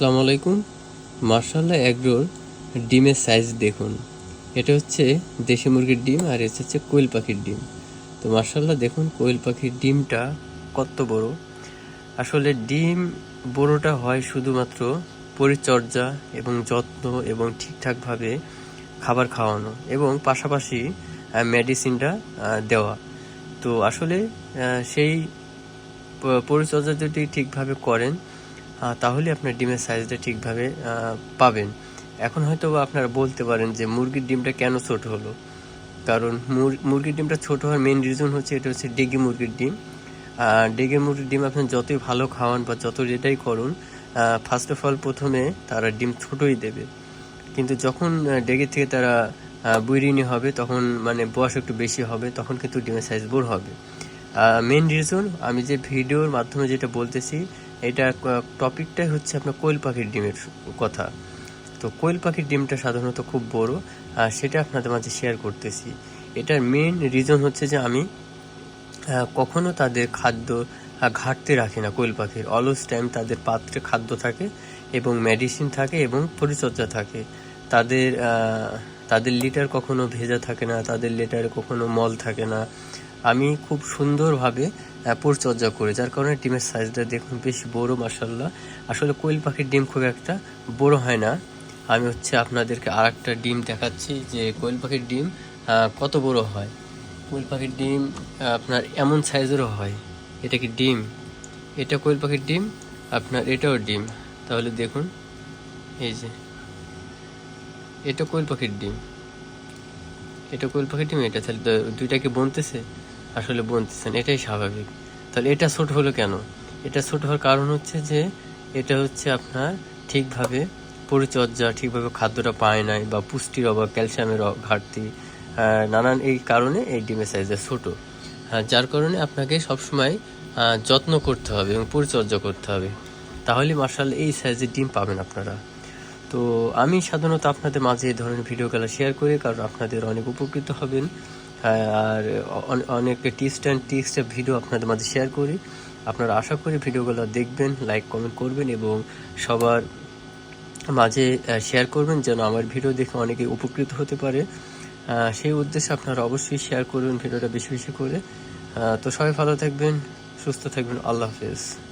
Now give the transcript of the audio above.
আসসালামু আলাইকুম। মার্শাল্লাহ এগরোর ডিমের সাইজ দেখুন। এটা হচ্ছে দেশি মুরগির ডিম আর এটা হচ্ছে কোয়েল পাখির ডিম। তো মার্শাল্লাহ দেখুন কোয়েল পাখির ডিমটা কত বড়। আসলে ডিম বড়টা হয় শুধুমাত্র পরিচর্যা এবং যত্ন এবং ঠিকঠাকভাবে খাবার খাওয়ানো এবং পাশাপাশি মেডিসিনটা দেওয়া। তো আসলে সেই পরিচর্যা যদি ঠিকভাবে করেন তাহলে আপনার ডিমের সাইজটা ঠিকভাবে পাবেন। এখন হয়তো আপনারা বলতে পারেন যে মুরগির ডিমটা কেন ছোট হলো? কারণ মুর- মুরগির ডিমটা ছোট হওয়ার মেন রিজন হচ্ছে এটা হচ্ছে ডেগে মুরগির ডিম। আর ডেগে মুরগির ডিম আপনি যতই ভালো খাওয়ান বা যত যেটাই করুন ফার্স্ট অফ অল প্রথমে তারা ডিম ছোটই দেবে। কিন্তু যখন ডেগে থেকে তারা বুইরিনি হবে, তখন মানে বয়স একটু বেশি হবে, তখন কিন্তু ডিমের সাইজ বড় হবে। মেন রিজন আমি যে ভিডিওর মাধ্যমে যেটা বলতেছি এটা টপিকটাই হচ্ছে আপনার কোয়েল পাখির ডিমের কথা। তো কোয়েল পাখির ডিমটা সাধারণত খুব বড়, আর সেটা আপনাদের মাঝে শেয়ার করতেছি। এটার মেন রিজন হচ্ছে যে আমি কখনো তাদের খাদ্য ঘাটতি রাখি না কোয়েল পাখির। অলস টাইম তাদের পাত্রে খাদ্য থাকে এবং মেডিসিন থাকে এবং পরিচর্যা থাকে। তাদের তাদের লিটার কখনো ভেজা থাকে না, তাদের লিটারে কখনো মল থাকে না। আমি খুব সুন্দরভাবে পরিচর্যা করি, যার কারণে ডিমের সাইজটা দেখুন বেশ বড় মাসাল্লাহ আসলে কোয়েল পাখির ডিম খুব একটা বড় হয় না। আমি হচ্ছে আপনাদেরকে আর একটা ডিম দেখাচ্ছি যে কোয়েল পাখির ডিম কত বড় হয়। কোয়েল পাখির ডিম আপনার এমন সাইজেরও হয়। এটা কি ডিম? এটা কোয়েল পাখির ডিম, আপনার এটাও ডিম। তাহলে দেখুন, এই যে, এটা কোয়েল পাখির ডিম। এটা কোয়েল পাখির ডিম, এটা তাহলে দুইটা কি বনতেছে? আসলে বনতেছে না এটাই স্বাভাবিক। তাহলে এটা ছোট হলো কেন? এটা ছোট হওয়ার কারণ হচ্ছে যে এটা হচ্ছে আপনার ঠিকভাবে পরিচর্যা ঠিকভাবে খাদ্যটা পায় নাই বা পুষ্টির অভাব ক্যালসিয়ামের ঘাটতি নানান এই কারণে এই ডিমের সাইজটা ছোট। হ্যাঁ, যার কারণে আপনাকে সবসময় যত্ন করতে হবে এবং পরিচর্যা করতে হবে। তাহলে মার্শাল এই সাইজের ডিম পাবেন আপনারা। তো আমি সাধারণত আপনাদের মাঝে এই ধরনের ভিডিওগুলো শেয়ার করি কারণ আপনাদের অনেক উপকৃত হবেন। আর অনে- অনেক টিপস অ্যান্ড টিক্স ভিডিও আপনাদের মাঝে শেয়ার করি। আপনারা আশা করি ভিডিওগুলো দেখবেন লাইক কমেন্ট করবেন এবং সবার মাঝে শেয়ার করবেন যেন আমার ভিডিও দেখে অনেকে উপকৃত হতে পারে। সেই উদ্দেশ্যে আপনারা অবশ্যই শেয়ার করবেন ভিডিওটা বেশি বেশি করে। তো সবাই ভালো থাকবেন, সুস্থ থাকবেন, আল্লাহ হাফেজ।